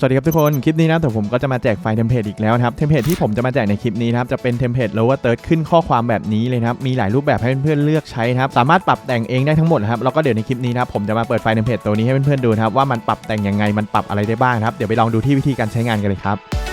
สวัสดีครับทุกคน คลิปนี้นะแต่ผมก็จะมาแจกไฟล์เทมเพลตอีกแล้วครับ เทมเพลตที่ผมจะมาแจกในคลิปนี้นะครับจะเป็นเทมเพลต lower third ขึ้นข้อความแบบนี้เลยนะครับ มีหลายรูปแบบให้เพื่อนๆเลือกใช้นะครับ สามารถปรับแต่งเองได้ทั้งหมดครับ แล้วก็เดี๋ยวในคลิปนี้นะครับผมจะมาเปิดไฟล์เทมเพลตตัวนี้ให้เพื่อนๆดูครับว่ามันปรับแต่งยังไง มันปรับอะไรได้บ้างครับ เดี๋ยวไปลองดูที่วิธีการใช้งานกันเลยครับ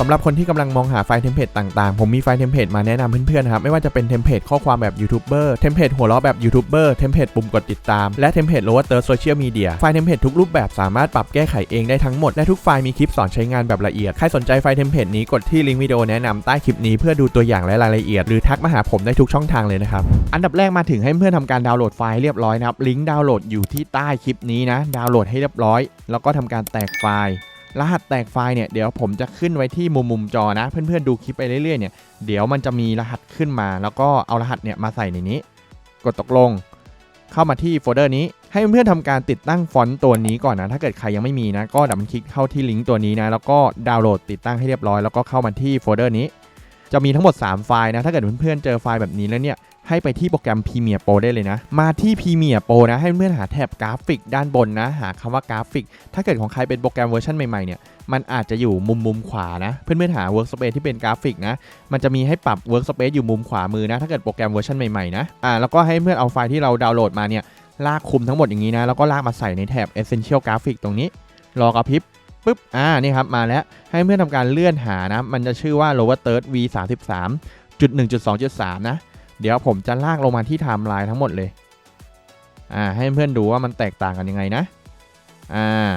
สำหรับคนที่กำลังมองหาไฟล์เทมเพลตต่างๆ ผมมีไฟล์เทมเพลตมาแนะนำเพื่อนๆนะครับ ไม่ว่าจะเป็นเทมเพลตข้อความแบบยูทูบเบอร์ เทมเพลตหัวเราะแบบยูทูบเบอร์ เทมเพลตปุ่มกดติดตาม และเทมเพลตโลว์เตอร์โซเชียลมีเดีย ไฟล์เทมเพลตทุกรูปแบบสามารถปรับแก้ไขเองได้ทั้งหมด และทุกไฟล์มีคลิปสอนใช้งานแบบละเอียด ใครสนใจไฟล์เทมเพลตนี้กดที่ลิงก์วิดีโอแนะนำใต้คลิปนี้เพื่อดูตัวอย่างและรายละเอียด หรือทักมาหาผมได้ทุกช่องทางเลยนะครับ อันดับแรกมาถึงให้เพื่อนทำการดาวน์โหลดไฟล์เรียบร้อยนะครับ ลิงก์ดาวน์โหลดอยู่ที่ใต้คลิปนี้นะ ดาวน์โหลดให้เรียบร้อย แล้วก็ทำการแตกไฟล์ รหัสแตกไฟล์เนี่ยเดี๋ยวผมจะขึ้นไว้ที่มุมมุมจอนะ เพื่อนๆดูคลิปไปเรื่อยๆเนี่ยเดี๋ยวมันจะมีรหัสขึ้นมา แล้วก็เอารหัสเนี่ยมาใส่ในนี้ กดตกลง เข้ามาที่โฟลเดอร์นี้ให้เพื่อนๆทำการติดตั้งฟอนต์ตัวนี้ก่อนนะ ถ้าเกิดใครยังไม่มีนะ ก็ดับคลิกเข้าที่ลิงก์ตัวนี้นะ แล้วก็ดาวน์โหลดติดตั้งให้เรียบร้อย แล้วก็เข้ามาที่โฟลเดอร์นี้ จะมีทั้งหมด 3 ไฟล์นะ ถ้าเกิดเพื่อนๆเจอไฟล์แบบนี้แล้วเนี่ย ให้ไปที่โปรแกรม Premiere Pro ได้เลยนะ มาที่ Premiere Pro นะ ให้เพื่อนๆหาแถบกราฟิกด้านบนนะ หาคำว่ากราฟิก ถ้าเกิดของใครเป็นโปรแกรมเวอร์ชันใหม่ๆเนี่ย มันอาจจะอยู่มุมมุมขวานะ เพื่อนๆหา Workspace ที่เป็นกราฟิกนะ มันจะมีให้ปรับ Workspace อยู่มุมขวามือนะ ถ้าเกิดโปรแกรมเวอร์ชันใหม่ๆนะ อ่า แล้วก็ให้เพื่อนเอาไฟล์ที่เราดาวน์โหลดมาเนี่ย ลากคุมทั้งหมดอย่างนี้นะ แล้วก็ลากมาใส่ในแถบ Essential Graphic ตรงนี้ รอกระพริบ ปุ๊บอ่านี่ครับมาแล้วให้เพื่อนทำการเลื่อนหานะ มันจะชื่อว่า lower third v 3 3จุด1.2.3 นะ เดี๋ยวผมจะลากลงมาที่ไทม์ไลน์ทั้งหมดเลยอ่าให้เพื่อนดูว่ามันแตกต่างกันยังไงนะอ่า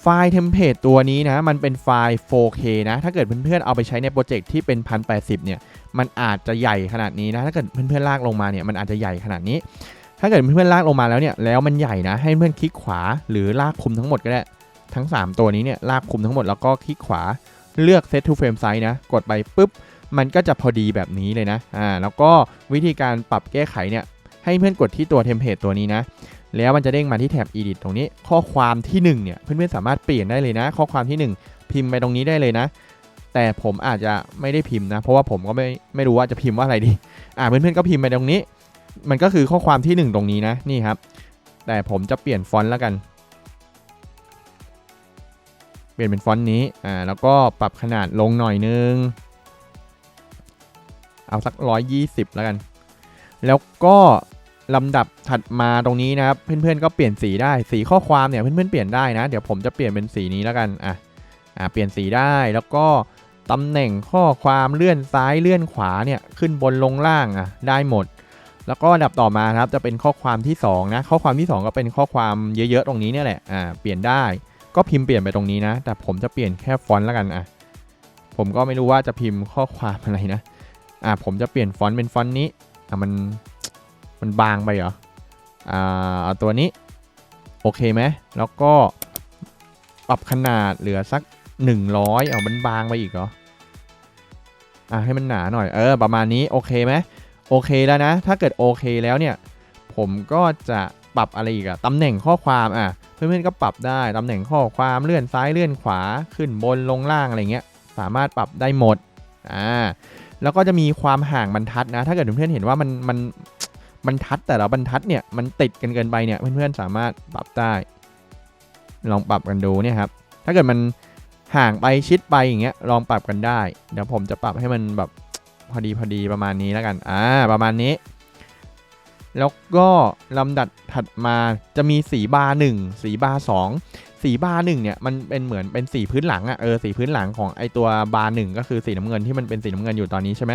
ไฟล์เทมเพลตตัวนี้นะ มันเป็นไฟล์ 4K นะ ถ้าเกิดเพื่อนๆเอาไปใช้ในโปรเจกต์ที่เป็น 1080 เนี่ย มันอาจจะใหญ่ขนาดนี้นะ ถ้าเกิดเพื่อนๆลากลงมาเนี่ย มันอาจจะใหญ่ขนาดนี้ ถ้าเกิดเพื่อนๆลากลงมาแล้วเนี่ย แล้วมันใหญ่นะ ให้เพื่อนคลิกขวาหรือลากคุมทั้งหมดก็ได้ ทั้ง 3 ตัวนี้เนี่ยลากคุมทั้งหมดแล้วก็คลิกขวาเลือก set to frame size นะ กดไปปุ๊บ มันก็จะพอดีแบบนี้เลยนะ อ่า แล้วก็วิธีการปรับแก้ไขเนี่ย ให้เพื่อนกดที่ตัวเทมเพลตตัวนี้นะ แล้วมันจะเด้งมาที่แท็บ edit ตรงนี้ ข้อความที่1เนี่ย เพื่อนๆสามารถเปลี่ยนได้เลยนะ ข้อความที่ 1 พิมพ์ไปตรงนี้ได้เลยนะ แต่ผมอาจจะไม่ได้พิมพ์นะ เพราะว่าผมก็ไม่ ไม่รู้ว่าจะพิมพ์ว่าอะไรดี อ่า เพื่อนๆก็พิมพ์ไปตรงนี้ มันก็คือข้อความที่ 1 ตรงนี้นะ นี่ครับ แต่ผมจะเปลี่ยนฟอนต์แล้วกัน ปลี่ยนเป็นฟอนต์นี้ อ่า แล้วก็ปรับขนาดลงหน่อยนึง เอาสัก 120 แล้วกัน แล้วก็ลำดับถัดมาตรงนี้นะครับ เพื่อนๆก็เปลี่ยนสีได้ สีข้อความเนี่ยเพื่อนๆเปลี่ยนได้นะ เดี๋ยวผมจะเปลี่ยนเป็นสีนี้แล้วกัน อะ อ่า เปลี่ยนสีได้ แล้วก็ตำแหน่งข้อความเลื่อนซ้ายเลื่อนขวาเนี่ยขึ้นบนลงล่างอะได้หมด แล้วก็ดับต่อมาครับจะเป็นข้อความที่2นะ ข้อความที่ 2 ก็เป็นข้อความเยอะๆตรงนี้เนี่ยแหละ อ่า เปลี่ยนได้ ก็พิมพ์เปลี่ยนไปตรงนี้นะ แต่ผมจะเปลี่ยนแค่ฟอนต์แล้วกันอะ ผมก็ไม่รู้ว่าจะพิมพ์ข้อความอะไรนะ อ่าผมจะเปลี่ยนฟอนต์เป็นฟอนต์นี้ อะมัน มันบางไปเหรอ อ่าเอาตัวนี้ โอเคไหม แล้วก็ปรับขนาดเหลือสัก 100เอามันบางไปอีกเหรอ อะให้มันหนาหน่อย เออ ประมาณนี้ โอเคไหมโอเคแล้วนะ ถ้าเกิดโอเคแล้วเนี่ย ผมก็จะปรับอะไรอีกอะตำแหน่งข้อความอะ เพื่อนๆก็ปรับได้ตำแหน่งข้อความเลื่อนซ้ายเลื่อนขวาขึ้นบนลงล่างอะไรเงี้ยสามารถปรับได้หมดอ่าแล้วก็จะมีความห่างบรรทัดนะ ถ้าเกิดเพื่อนๆเห็นว่ามันมันบรรทัดแต่ละบรรทัดเนี่ยมันติดกันเกินไปเนี่ยเพื่อนๆสามารถปรับได้ ลองปรับกันดูเนี่ยครับถ้าเกิดมันห่างไปชิดไปอย่างเงี้ยลองปรับกันได้ เดี๋ยวผมจะปรับให้มันแบบพอดีพอดีประมาณนี้แล้วกันอ่าประมาณนี้ แล้วก็ลำดับถัดมาจะมีสีบาร์หนึ่งสีบาร์สองสีบาร์หนึ่งเนี่ยมันเป็นเหมือนเป็นสีพื้นหลังอะเออสีพื้นหลังของไอตัวบาร์หนึ่งก็คือสีน้ำเงินที่มันเป็นสีน้ำเงินอยู่ตอนนี้ใช่ไหม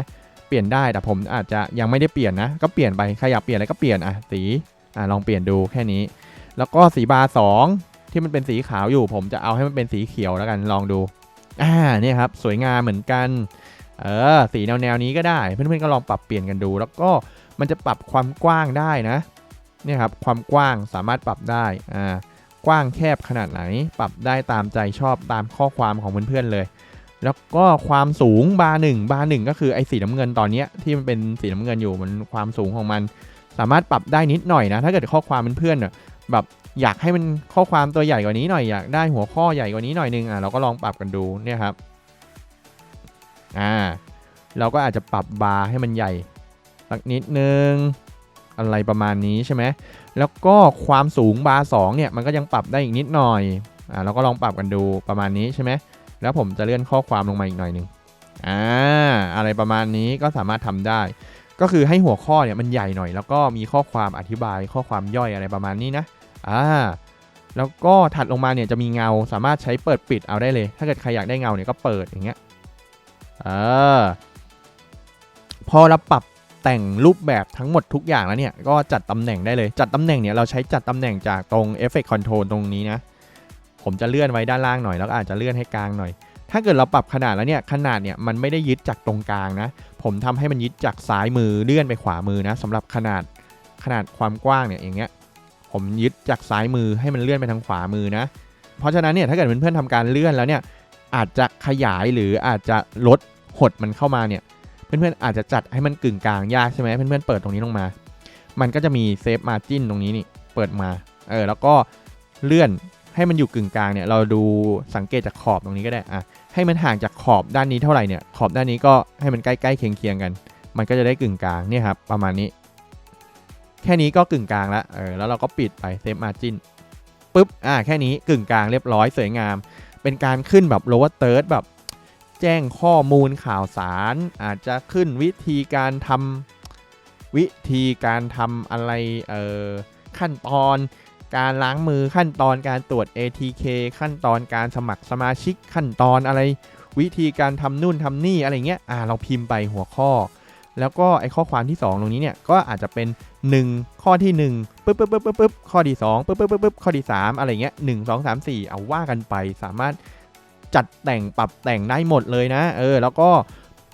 เปลี่ยนได้แต่ผมอาจจะยังไม่ได้เปลี่ยนนะก็เปลี่ยนไปใครอยากเปลี่ยนอะไรก็เปลี่ยนอะสีอ่าลองเปลี่ยนดูแค่นี้ แล้วก็สีบาร์สองที่มันเป็นสีขาวอยู่ ผมจะเอาให้มันเป็นสีเขียวแล้วกันลองดูอ่าเนี่ยครับสวยงามเหมือนกันเออสีแนวแนวนี้ก็ได้เพื่อนๆก็ลองปรับเปลี่ยนกันดู แล้วก็ มันจะปรับความกว้างได้นะเนี่ยครับความกว้างสามารถปรับได้อ่ากว้างแคบขนาดไหน ปรับได้ตามใจชอบตามข้อความของเพื่อนๆเลย แล้วก็ความสูงบาร์หนึ่งบาร์หนึ่งก็คือไอ้สีน้ำเงินตอนนี้ที่มันเป็นสีน้ำเงินอยู่มันความสูงของมัน สามารถปรับได้นิดหน่อยนะ ถ้าเกิดข้อความเพื่อนๆแบบอยากให้มันข้อความตัวใหญ่กว่านี้หน่อยอยากได้หัวข้อใหญ่กว่านี้หน่อยนึงอะเราก็ลองปรับกันดูเนี่ยครับอ่าเราก็อาจจะปรับบาร์ให้มันใหญ่ สักนิดนึง อะไรประมาณนี้ใช่ไหมแล้วก็ความสูงบาร์สเนี่ยมันก็ยังปรับได้อีกนิดหน่อยอ่าเราก็ลองปรับกันดูประมาณนี้ใช่ไหมแล้วผมจะเลื่อนข้อความลงมาอีกหน่อยหนึ่งอ่าอะไรประมาณนี้ก็สามารถทำได้ ก็คือให้หัวข้อเนี่ยมันใหญ่หน่อย แล้วก็มีข้อความอธิบายข้อความย่อยอะไรประมาณนี้นะอ่าแล้วก็ถัดลงมาเนี่ยจะมีเงาสามารถใช้เปิดปิดเอาได้เลย ถ้าเกิดใครอยากได้เงาเนี่ยก็เปิดอย่างเงี้ยเออพอเราปรับ แต่งรูปแบบทั้งหมดทุกอย่างแล้วเนี่ยก็จัดตำแหน่งได้เลย จัดตำแหน่งเนี่ยเราใช้จัดตำแหน่งจากตรง Effect Control ตรงนี้นะ ผมจะเลื่อนไว้ด้านล่างหน่อย แล้วอาจจะเลื่อนให้กลางหน่อย ถ้าเกิดเราปรับขนาดแล้วเนี่ยขนาดเนี่ยมันไม่ได้ยึดจากตรงกลางนะ ผมทำให้มันยึดจากซ้ายมือเลื่อนไปขวามือนะสำหรับขนาดขนาดความกว้างเนี่ยอย่างเงี้ยผมยึดจากซ้ายมือให้มันเลื่อนไปทางขวามือนะ เพราะฉะนั้นเนี่ยถ้าเกิดเพื่อนๆทำการเลื่อนแล้วเนี่ยอาจจะขยายหรืออาจจะลดหดมันเข้ามาเนี่ย เพื่อนๆอาจจะจัดให้มันกึ่งกลางยากใช่ไหมเพื่อนๆเปิดตรงนี้ลงมา มันก็จะมีเซฟมาจิ้นตรงนี้นี่เปิดมาเออแล้วก็เลื่อนให้มันอยู่กึ่งกลางเนี่ยเราดูสังเกตจากขอบตรงนี้ก็ได้อะให้มันห่างจากขอบด้านนี้เท่าไหร่เนี่ยขอบด้านนี้ก็ให้มันใกล้ๆเคียงๆกัน มันก็จะได้กึ่งกลางเนี่ยครับประมาณนี้ แค่นี้ก็กึ่งกลางแล้วเออแล้วเราก็ปิดไปเซฟมาจินปุ๊บอ่าแค่นี้กึ่งกลางเรียบร้อยสวยงาม เป็นการขึ้นแบบ lower third แบบ แจ้งข้อมูลข่าวสาร อาจจะขึ้นวิธีการทำวิธีการทำอะไรเออขั้นตอนการล้างมือขั้นตอนการตรวจ ATK ขั้นตอนการสมัครสมาชิกขั้นตอนอะไร วิธีการทำนู่นทำนี่อะไรเงี้ยอ่าเราพิมพ์ไปหัวข้อ แล้วก็ไอ้ข้อความที่ 2 ตรงนี้เนี่ยก็อาจจะเป็น 1 ข้อที่1ปึ๊บปึ๊บปึ๊บปึ๊บปึ๊บข้อที่2ปึ๊บปึ๊บปึ๊บปึ๊บข้อที่ 3 อะไรเงี้ยหนึ่งสองสามสี่เอาว่ากันไปสามารถ จัดแต่งปรับแต่งได้หมดเลยนะ เออ แล้วก็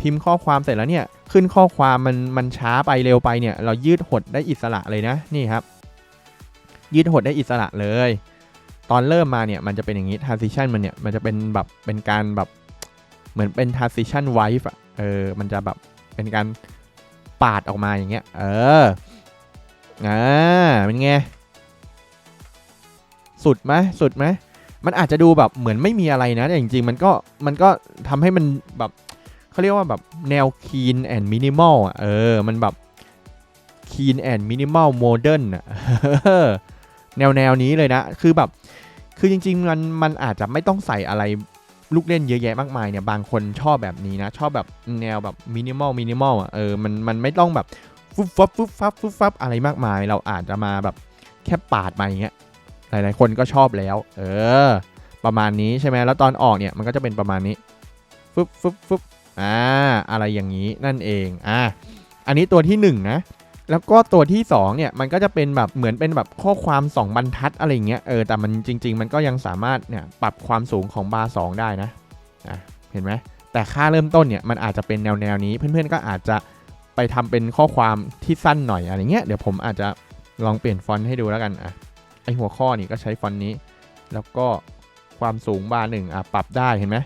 พิมพ์ข้อความเสร็จแล้วเนี่ย ขึ้นข้อความมันมันช้าไปเร็วไปเนี่ย เรายืดหดได้อิสระเลยนะ นี่ครับ ยืดหดได้อิสระเลย ตอนเริ่มมาเนี่ยมันจะเป็นอย่างนี้ transition มันเนี่ยมันจะเป็นแบบเป็นการแบบเหมือนเป็น transition wipe อะเออ มันจะแบบเป็นการปาดออกมาอย่างเงี้ย เออ อ่า เป็นไง สุดไหมสุดไหม มันอาจจะดูแบบเหมือนไม่มีอะไรนะ แต่จริงๆ มันก็มันก็ทำให้มันแบบเขาเรียกว่าแบบแนว clean and minimal อะเออ มันแบบ clean and minimal modern อะแนวแนวนี้เลยนะ คือแบบ คือจริงๆ มันมันอาจจะไม่ต้องใส่อะไรลูกเล่นเยอะแยะมากมายเนี่ย บางคนชอบแบบนี้นะ ชอบแบบแนวแบบมินิมอลมินิมอลอะเออมันมันไม่ต้องแบบฟุบฟับฟุบฟับฟุบฟับอะไรมากมาย เราอาจจะมาแบบแค่ปาดมาอย่างเงี้ย หลายๆคนก็ชอบแล้ว เออ ประมาณนี้ใช่ไหมแล้วตอนออกเนี่ยมันก็จะเป็นประมาณนี้ฟึบฟึบฟึบอ่าอะไรอย่างนี้นั่นเองอ่าอันนี้ตัวที่1นนะแล้วก็ตัวที่2เนี่ยมันก็จะเป็นแบบเหมือนเป็นแบบข้อความ 2 บรรทัดอะไรเงี้ยเออแต่มันจริง ๆ มันก็ยังสามารถเนี่ยปรับความสูงของบาร์สได้นะอะเห็นไหมแต่ค่าเริ่มต้นเนี่ยมันอาจจะเป็นแนวแนวนี้ เพื่อนๆก็อาจจะไปทำเป็นข้อความที่สั้นหน่อยอะไรเงี้ยเดี๋ยวผมอาจจะลองเปลี่ยนฟอนต์ให้ดูแล้วกันอะ อหัวข้อนี่ก็ใช้ฟอนต์นี้ แล้วก็ความสูงบาร์หนึ่งอะปรับได้เห็นไหม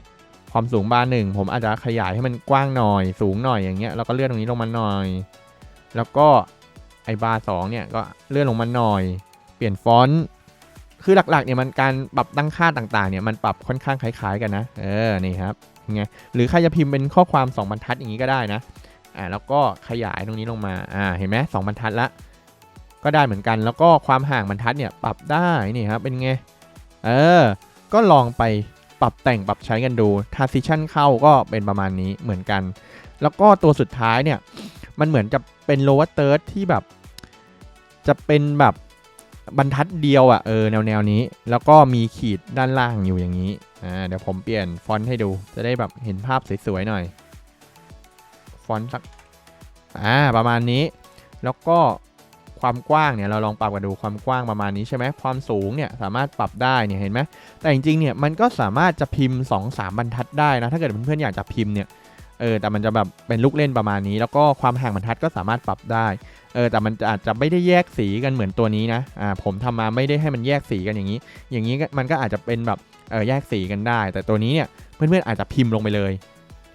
ความสูงบาร์หนึ่งผมอาจจะขยายให้มันกว้างหน่อย สูงหน่อยอย่างเงี้ยแล้วก็เลื่อนตรงนี้ลงมาหน่อย แล้วก็ไอบาร์สองเนี่ยก็เลื่อนลงมาหน่อย เปลี่ยนฟอนต์คือหลักๆเนี่ยมันการปรับตั้งค่าต่างๆเนี่ยมันปรับค่อนข้างคล้าย ๆ กันนะเออนี่ครับไงหรือใครจะพิมพ์เป็นข้อความ2บรรทัดอย่างนี้ก็ได้นะอ่าแล้วก็ขยายตรงนี้ลงมาอ่าเห็นไหมสองบรรทัดละ ก็ได้เหมือนกัน แล้วก็ความห่างบรรทัดเนี่ยปรับได้นี่ครับเป็นไง เออ ก็ลองไปปรับแต่งปรับใช้กันดู transition เข้าก็เป็นประมาณนี้เหมือนกัน แล้วก็ตัวสุดท้ายเนี่ย มันเหมือนจะเป็น lower third ที่แบบ จะเป็นแบบบรรทัดเดียวอะ่ะเออแนวแนวนี้ แล้วก็มีขีดด้านล่างอยู่อย่างนี้อ่าเดี๋ยวผมเปลี่ยนฟอนต์ให้ดู จะได้แบบเห็นภาพสวยๆหน่อย ฟอนต์สักอ่าประมาณนี้ แล้วก็ ความกว้างเนี่ยเราลองปรับกันดูความกว้างประมาณนี้ใช่ไหมความสูงเนี่ยสามารถปรับได้เนี่ยเห็นไหมแต่จริงๆเนี่ยมันก็สามารถจะพิมพ์ 2-3 บรรทัดได้นะถ้าเกิดเพื่อนๆอยากจะพิมพ์เนี่ยเออแต่มันจะแบบเป็นลูกเล่นประมาณนี้ แล้วก็ความห่างบรรทัดก็สามารถปรับได้เออแต่มันอาจจะไม่ได้แยกสีกันเหมือนตัวนี้นะอ่าผมทำมาไม่ได้ให้มันแยกสีกันอย่างนี้ อย่างนี้มันก็อาจจะเป็นแบบเออแยกสีกันได้ แต่ตัวนี้เนี่ยเพื่อนๆอาจจะพิมพ์ลงไปเลย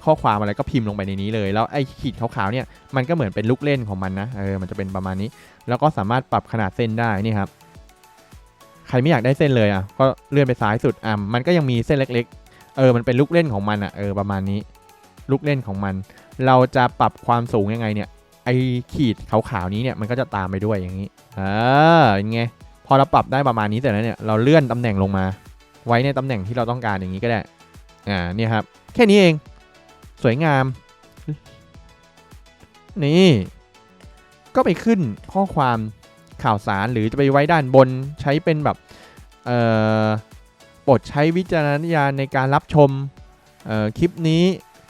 ข้อความอะไรก็พิมพ์ลงไปในนี้เลย แล้วไอ้ขีดขาวๆเนี่ยมันก็เหมือนเป็นลูกเล่นของมันนะเออมันจะเป็นประมาณนี้ แล้วก็สามารถปรับขนาดเส้นได้นี่ครับใครไม่อยากได้เส้นเลยอะก็เลื่อนไปซ้ายสุดอะมันก็ยังมีเส้นเล็ก ๆ เออมันเป็นลูกเล่นของมันอะเออประมาณนี้ ลูกเล่นของมัน เราจะปรับความสูงยังไงเนี่ยไอไอขีดขาวๆนี้เนี่ยมันก็จะตามไปด้วยอย่างนี้อ่าเป็นไงพอเราปรับได้ประมาณนี้เสร็จแล้วเนี่ยเราเลื่อนตำแหน่งลงมา ไว้ในตำแหน่งที่เราต้องการอย่างนี้ก็ได้อ่าเนี่ยครับแค่นี้เอง สวยงาม นี่ ก็ไปขึ้นข้อความข่าวสารหรือจะไปไว้ด้านบนใช้เป็นแบบเอ่อโปรดใช้วิจารณญาณในการรับชมคลิปนี้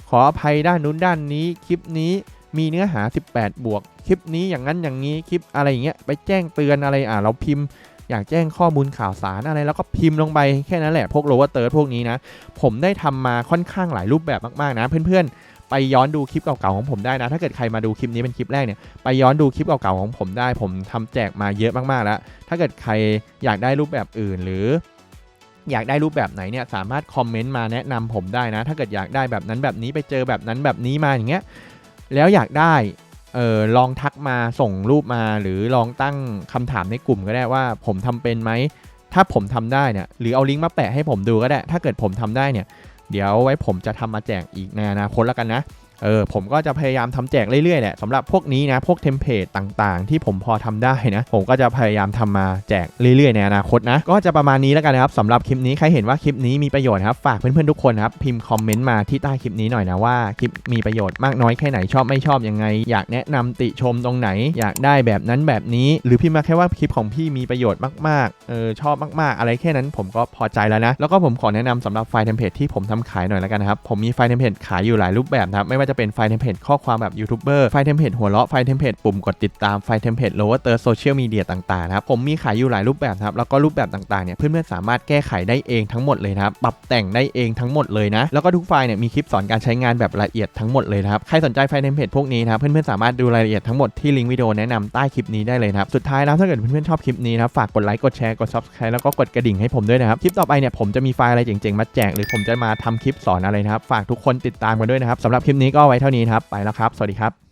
ขออภัยด้านนู้นด้านนี้คลิปนี้มีเนื้อหา 18 บวก คลิปนี้อย่างนั้นอย่างนี้คลิปอะไรอย่างเงี้ยไปแจ้งเตือนอะไรอะเราพิมพ์ อยากแจ้งข้อมูลข่าวสารอะไรแล้วก็พิมพ์ลงไปแค่นั้นแหละพวกโลว์เตอร์พวกนี้นะ ผมได้ทำมาค่อนข้างหลายรูปแบบมากๆนะ เพื่อนๆ ไปย้อนดูคลิปเก่าๆของผมได้นะ ถ้าเกิดใครมาดูคลิปนี้เป็นคลิปแรกเนี่ยไปย้อนดูคลิปเก่าๆของผมได้ ผมทำแจกมาเยอะมากๆแล้ว ถ้าเกิดใครอยากได้รูปแบบอื่นหรืออยากได้รูปแบบไหนเนี่ยสามารถคอมเมนต์มาแนะนำผมได้นะ ถ้าเกิดอยากได้แบบนั้นแบบนี้ไปเจอแบบนั้นแบบนี้มาอย่างเงี้ยแล้วอยากได้ เออลองทักมาส่งรูปมาหรือลองตั้งคำถามในกลุ่มก็ได้ว่าผมทำเป็นไหม ถ้าผมทำได้เนี่ยหรือเอาลิงก์มาแปะให้ผมดูก็ได้ ถ้าเกิดผมทำได้เนี่ย เดี๋ยวไว้ผมจะทำมาแจกอีกในอนาคตแล้วกันนะ เออผมก็จะพยายามทำแจกเรื่อยๆแหละสำหรับพวกนี้นะพวกเทมเพลตต่างๆ ที่ผมพอทำได้นะ ผมก็จะพยายามทำมาแจกเรื่อยๆในอนาคตนะ ก็จะประมาณนี้แล้วกันนะครับสำหรับคลิปนี้ใครเห็นว่าคลิปนี้มีประโยชน์ครับฝากเพื่อนๆทุกคนครับพิมพ์คอมเมนต์มาที่ใต้คลิปนี้หน่อยนะว่าคลิปมีประโยชน์มากน้อยแค่ไหนชอบไม่ชอบยังไง อยากแนะนำติชมตรงไหน อยากได้แบบนั้นแบบนี้ หรือพิมพ์มาแค่ว่าคลิปของพี่มีประโยชน์มากๆเออชอบมากๆ อะไรแค่นั้นผมก็พอใจแล้วนะแล้วก็ผมขอแนะนำสำหรับไฟล์เทมเพลตที่ผมทำขายหน่อยแล้วกันนะครับผมมีไฟล์เทมเพลตขายอยู่หลายรูปแบบครับไม่ว่าจะเป็นไฟล์เทมเพลตข้อความแบบยูทูบเบอร์ไฟล์เทมเพลตหัวเราะไฟล์เทมเพลตปุ่มกดติดตามไฟล์เทมเพลตโลว์เตอร์โซเชียลมีเดียต่างๆนะครับผมมีขายอยู่หลายรูปแบบครับแล้วก็รูปแบบต่างๆเนี่ยเพื่อนๆสามารถแก้ไขได้เองทั้งหมดเลยนะครับปรับแต่งได้เองทั้งหมดเลยนะแล้วก็ทุกไฟล์เนี่ยมีคลิปสอนการใช้งานแบบละเอียดทั้งหมดเลยนะครับใครสนใจไฟล์เทมเพลตพวกนี้นะครับเพื่อนๆสามารถดูรายละเอียดทั้งหมดที่ลิงก์วิดีโอแนะนำใต้คลิปนี้ได้เลยนะครับสุดท้ายแล้วถ้าเกิดเพื่อนๆชอบคลิปนี้นะฝากกดไลค์กดแชร์กด subscribe แล้วก็กดกระดิ่งให้ผมด้วยนะครับคลิปต่อไปเนี่ยผมจะมีไฟล์อะไรเจ๋งๆมาแจกหรือผมจะมาทำคลิปสอนอะไรนะครับฝากทุกคนติดตามกันด้วยนะครับสำหรับคลิปนี้ก็ไว้เท่านี้ครับ ไปแล้วครับ สวัสดีครับ